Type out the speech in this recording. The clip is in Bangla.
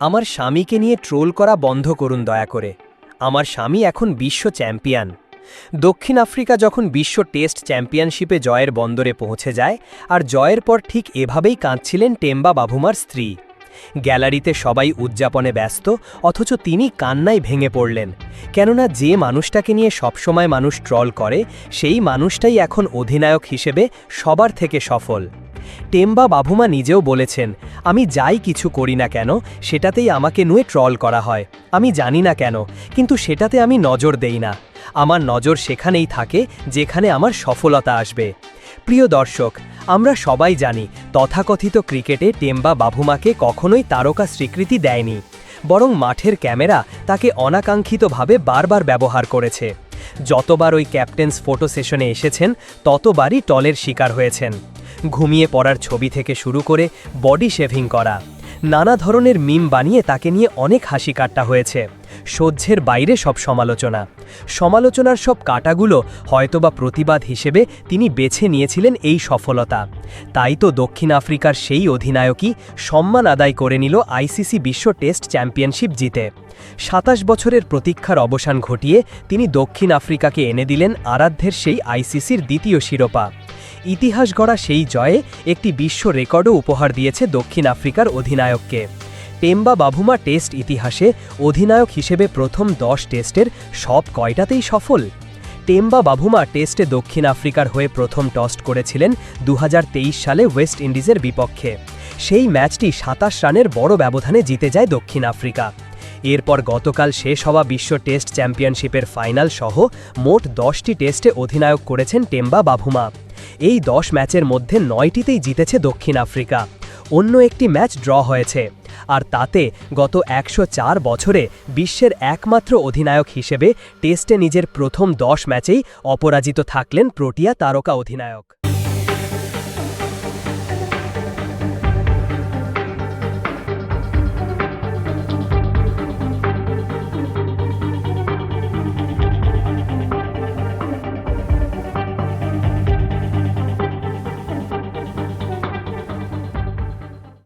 আমার স্বামীকে নিয়ে ট্রোল করা বন্ধ করুন দয়া করে। আমার স্বামী এখন বিশ্ব চ্যাম্পিয়ন। দক্ষিণ আফ্রিকা যখন বিশ্ব টেস্ট চ্যাম্পিয়নশিপে জয়ের বন্দরে পৌঁছে যায়, আর জয়ের পর ঠিক এভাবেই কাঁদছিলেন টেম্বা বাভুমার স্ত্রী। গ্যালারিতে সবাই উদযাপনে ব্যস্ত, অথচ তিনি কান্নায় ভেঙে পড়লেন। কেননা যে মানুষটাকে নিয়ে সবসময় মানুষ ট্রল করে, সেই মানুষটাই এখন অধিনায়ক হিসেবে সবার থেকে সফল। টেম্বা বাভুমা নিজেও বলেছেন, আমি যাই কিছু করি না কেন, সেটাতেই আমাকে নুয়ে ট্রল করা হয়। আমি জানি না কেন, কিন্তু সেটাতে আমি নজর দেই না। আমার নজর সেখানেই থাকে যেখানে আমার সফলতা আসবে। প্রিয় দর্শক, আমরা সবাই জানি, তথাকথিত ক্রিকেটে টেম্বা বাভুমাকে কখনোই তারকা স্বীকৃতি দেয়নি। বরং মাঠের ক্যামেরা তাকে অনাকাঙ্ক্ষিতভাবে বারবার ব্যবহার করেছে। যতবার ওই ক্যাপ্টেন্স ফটো সেশনে এসেছেন, ততবারই টলের শিকার হয়েছেন। ঘুমিয়ে পড়ার ছবি থেকে শুরু করে বডি শেভিং করা। নানা ধরনের মিম বানিয়ে তাকে নিয়ে অনেক হাসি কাট্টা হয়েছে। সহ্যের বাইরে সব সমালোচনা। সমালোচনার সব কাটাগুলো হয়তোবা প্রতিবাদ হিসেবে তিনি বেছে নিয়েছিলেন এই সফলতা। তাই তো দক্ষিণ আফ্রিকার সেই অধিনায়কই সম্মান আদায় করে নিল আইসিসি বিশ্ব টেস্ট চ্যাম্পিয়নশিপ জিতে। সাতাশ বছরের প্রতীক্ষার অবসান ঘটিয়ে তিনি দক্ষিণ আফ্রিকাকে এনে দিলেন আরাধ্যের সেই আইসিসির দ্বিতীয় শিরোপা। ইতিহাস গড়া সেই জয়ে একটি বিশ্ব রেকর্ডও উপহার দিয়েছে দক্ষিণ আফ্রিকার অধিনায়ককে। টেম্বা বাভুমা টেস্ট ইতিহাসে অধিনায়ক হিসেবে প্রথম দশ টেস্টের সব কয়টাতেই সফল? টেম্বা বাভুমা টেস্টে দক্ষিণ আফ্রিকার হয়ে প্রথম টস্ট করেছিলেন দু হাজার তেইশ সালে ওয়েস্ট ইন্ডিজের বিপক্ষে। সেই ম্যাচটি সাতাশ রানের বড় ব্যবধানে জিতে যায় দক্ষিণ আফ্রিকা। এরপর গতকাল শেষ হওয়া বিশ্ব টেস্ট চ্যাম্পিয়নশিপের ফাইনাল সহ মোট দশটি টেস্টে অধিনায়ক করেছেন টেম্বা বাভুমা। এই দশ ম্যাচের মধ্যে নয়টিতেই জিতেছে দক্ষিণ আফ্রিকা। অন্য একটি ম্যাচ ড্র হয়েছে। আর তাতে গত একশো চার বছরে বিশ্বের একমাত্র অধিনায়ক হিসেবে টেস্টে নিজের প্রথম দশ ম্যাচেই অপরাজিত থাকলেন প্রোটিয়া তারকা অধিনায়ক।